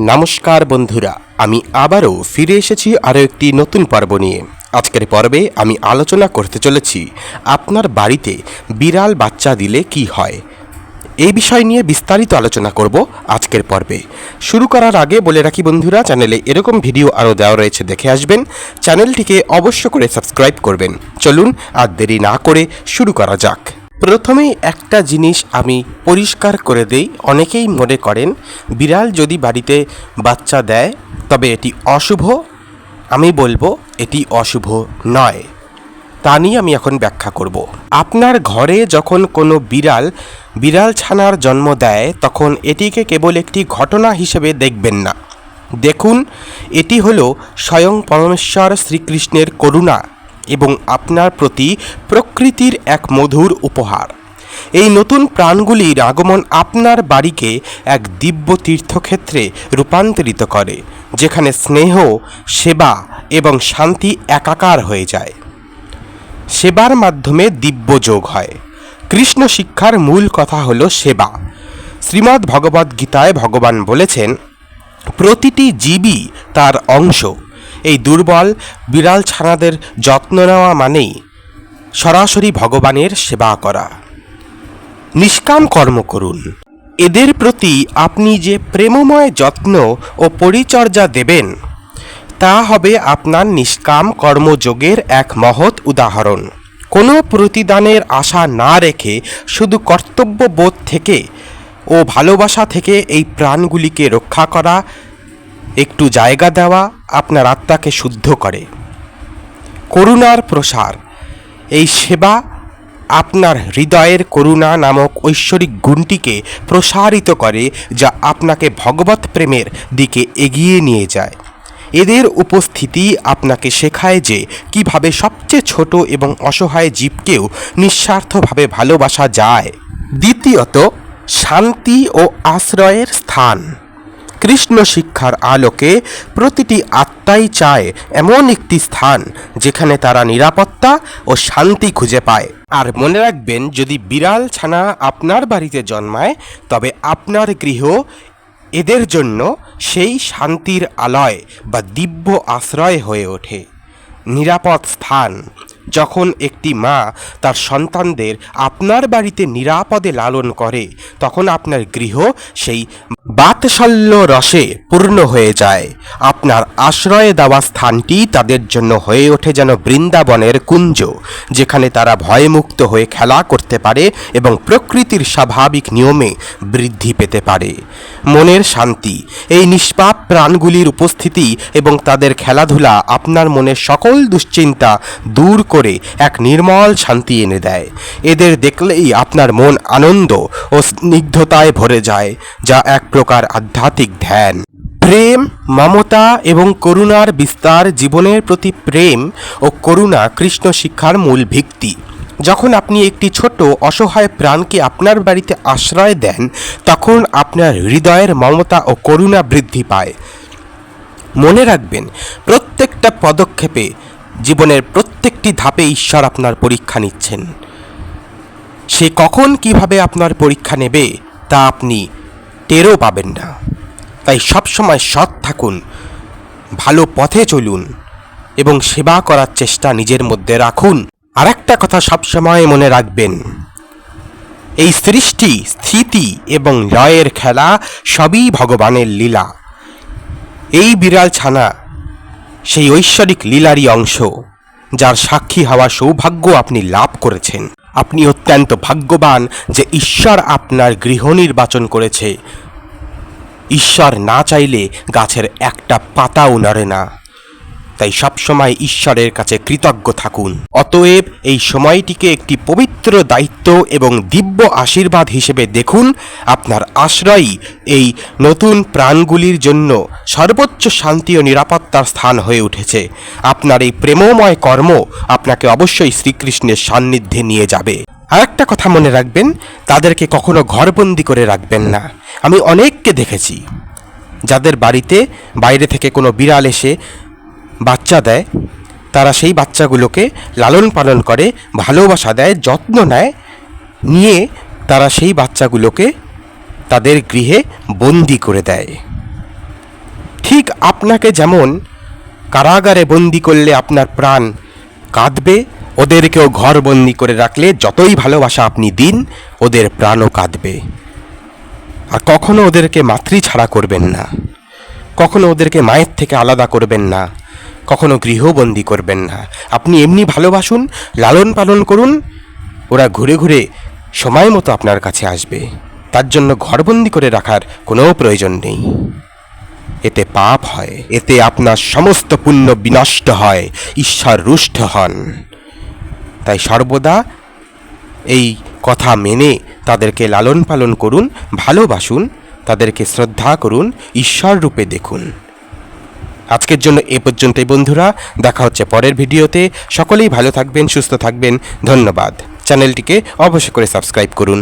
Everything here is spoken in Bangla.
নমস্কার বন্ধুরা, আমি আবারও ফিরে এসেছি আরও একটি নতুন পর্ব নিয়ে। আজকের পর্বে আমি আলোচনা করতে চলেছি, আপনার বাড়িতে বিড়াল বাচ্চা দিলে কি হয়? এই বিষয় নিয়ে বিস্তারিত আলোচনা করব আজকের পর্বে। শুরু করার আগে বলে রাখি বন্ধুরা, চ্যানেলে এরকম ভিডিও আরও দেওয়া রয়েছে, দেখে আসবেন। চ্যানেলটিকে অবশ্য করে সাবস্ক্রাইব করবেন। চলুন আর দেরি না করে শুরু করা যাক। প্রথমেই একটা জিনিস আমি পরিষ্কার করে দেই, অনেকেই মনে করেন, বিড়াল যদি বাড়িতে বাচ্চা দেয়, তবে এটি অশুভ। আমি বলব, এটি অশুভ নয়। তা নিয়ে আমি এখন ব্যাখ্যা করব। আপনার ঘরে যখন কোনো বিড়াল বিড়াল ছানার জন্ম দেয়, তখন এটিকে কেবল একটি ঘটনা হিসেবে দেখবেন না। দেখুন, এটি হলো স্বয়ং পরমেশ্বর শ্রীকৃষ্ণের করুণা। এবং আপনার প্রতি প্রকৃতির এক মধুর উপহার। এই নতুন প্রাণগুলির আগমন আপনার বাড়িকে এক দিব্য তীর্থক্ষেত্রে রূপান্তরিত করে, যেখানে স্নেহ, সেবা এবং শান্তি একাকার হয়ে যায়। সেবার মাধ্যমে দিব্য যোগ হয়। কৃষ্ণ শিক্ষার মূল কথা হল সেবা। শ্রীমদ্ ভগবদ্ গীতায় ভগবান বলেছেন, প্রতিটি জীবই তার অংশ। এই দুর্বল, বিড়াল ছানাদের যত্ন নেওয়া মানেই সরাসরি ভগবানের সেবা করা। নিষ্কাম কর্ম করুন। এদের প্রতি আপনি যে প্রেমময় যত্ন ও পরিচর্যা দেবেন, তা হবে আপনার নিষ্কাম কর্মযোগের এক মহৎ উদাহরণ। কোনো প্রতিদানের আশা না রেখে শুধু কর্তব্যবোধ থেকে ও ভালোবাসা থেকে এই প্রাণগুলিকে রক্ষা করা একটু জায়গা দেওয়া আপনার আত্মাকে শুদ্ধ করে। করুণার প্রসার, এই সেবা আপনার হৃদয়ের করুণা নামক ঐশ্বরিক গুণটিকে প্রসারিত করে যা আপনাকে ভগবত প্রেমের দিকে এগিয়ে নিয়ে যায়। এদের উপস্থিতি আপনাকে শেখায় যে কীভাবে সবচেয়ে ছোট এবং অসহায় জীবকেও নিঃস্বার্থভাবে ভালোবাসা যায়। দ্বিতীয়ত, শান্তি ও আশ্রয়ের স্থান। কৃষ্ণ শিক্ষার আলোকে প্রতিটি আত্মাই চায় এমন একটি স্থান যেখানে তারা নিরাপত্তা ও শান্তি খুঁজে পায়। আর মনে রাখবেন, যদি বিড়াল ছানা আপনার বাড়িতে জন্মায়, তবে আপনার গৃহ এদের জন্য সেই শান্তির আলয় বা দিব্য আশ্রয় হয়ে ওঠে। নিরাপদ স্থান। যখন একটি মা তার সন্তানদের আপনার বাড়িতে নিরাপদে লালন করে, তখন আপনার গৃহ সেই বাতসল্য রসে পূর্ণ হয়ে যায়। আপনার আশ্রয়ে দেওয়া স্থানটি তাদের জন্য হয়ে ওঠে যেন বৃন্দাবনের কুঞ্জ, যেখানে তারা ভয়মুক্ত হয়ে খেলা করতে পারে এবং প্রকৃতির স্বাভাবিক নিয়মে বৃদ্ধি পেতে পারে। মনের শান্তি, এই নিষ্পাপ প্রাণগুলির উপস্থিতি এবং তাদের খেলাধুলা আপনার মনের সকল দুশ্চিন্তা দূর করে এক নির্মল শান্তি এনে দেয়। এদের দেখলেই আপনার মন আনন্দ ও স্নিগ্ধতায় ভরে যায়, যা এক প্রকার আধ্যাত্মিক ধ্যান। প্রেম, মমতা এবং করুণার বিস্তার জীবনের প্রতি প্রেম ও করুণা কৃষ্ণ শিক্ষার মূল ভিত্তি। যখন আপনি একটি ছোট অসহায় প্রাণকে আপনার বাড়িতে আশ্রয় দেন, তখন আপনার হৃদয়ের মমতা ও করুণা বৃদ্ধি পায়। মনে রাখবেন, প্রত্যেকটা পদক্ষেপে জীবনের প্রত্যেকটি ধাপে ঈশ্বর আপনার পরীক্ষা নিচ্ছেন। সে কখন কীভাবে আপনার পরীক্ষা নেবে, তা আপনি টেরও পাবেন না। তাই সবসময় সৎ থাকুন, ভালো পথে চলুন এবং সেবা করার চেষ্টা নিজের মধ্যে রাখুন। আর একটা কথা সবসময় মনে রাখবেন, এই সৃষ্টি, স্থিতি এবং লয়ের খেলা সবই ভগবানের লীলা। এই বিড়াল ছানা সেই ঐশ্বরিক লীলারই অংশ, যার সাক্ষী হওয়া সৌভাগ্য আপনি লাভ করেছেন। আপনি অত্যন্ত ভাগ্যবান যে ঈশ্বর আপনার গৃহ নির্বাচন করেছে। ঈশ্বর না চাইলে গাছের একটা পাতাও নড়ে না। তাই সবসময় ঈশ্বরের কাছে কৃতজ্ঞ থাকুন। অতএব এই সময়টিকে একটি পবিত্র দায়িত্ব এবং দিব্য আশীর্বাদ হিসেবে দেখুন, আপনার আশ্রয়ই এই নতুন প্রাণগুলির জন্য সর্বোচ্চ শান্তি ও নিরাপত্তার স্থান হয়ে উঠেছে। আপনার এই প্রেমময় কর্ম আপনাকে অবশ্যই শ্রীকৃষ্ণের সান্নিধ্যে নিয়ে যাবে। আর একটা কথা মনে রাখবেন, তাদেরকে কখনো ঘরবন্দি করে রাখবেন না। আমি অনেককে দেখেছি, যাদের বাড়িতে বাইরে থেকে কোনো বিড়াল এসে বাচ্চা দেয়, তারা সেই বাচ্চাগুলোকে লালন পালন করে, ভালোবাসা দেয়, যত্ন নেয়, নিয়ে তারা সেই বাচ্চাগুলোকে তাদের গৃহে বন্দি করে দেয়। ঠিক আপনাকে যেমন কারাগারে বন্দি করলে আপনার প্রাণ কাঁদবে, ওদেরকেও ঘর বন্দি করে রাখলে যতই ভালোবাসা আপনি দিন, ওদের প্রাণও কাঁদবে। আর কখনো ওদেরকে মাতৃ ছাড়া করবেন না। কখনো ওদেরকে মায়ের থেকে আলাদা করবেন না। কখনো গৃহবন্দী করবেন না। আপনি এমনি ভালোবাসুন, লালন পালন করুন, ওরা ঘুরে ঘুরে সময় মতো আপনার কাছে আসবে। তার জন্য ঘরবন্দি করে রাখার কোনো প্রয়োজন নেই। এতে পাপ হয়, এতে আপনার সমস্ত পুণ্য বিনষ্ট হয়, ঈশ্বর রুষ্ট হন। তাই সর্বদা এই কথা মেনে তাদেরকে লালন পালন করুন, ভালোবাসুন, তাদেরকে শ্রদ্ধা করুন, ঈশ্বর রূপে দেখুন। আজকের জন্য এ পর্যন্তই বন্ধুরা, দেখা হচ্ছে পরের ভিডিওতে। সকলেই ভালো থাকবেন, সুস্থ থাকবেন। ধন্যবাদ। চ্যানেলটিকে অবশ্যই করে সাবস্ক্রাইব করুন।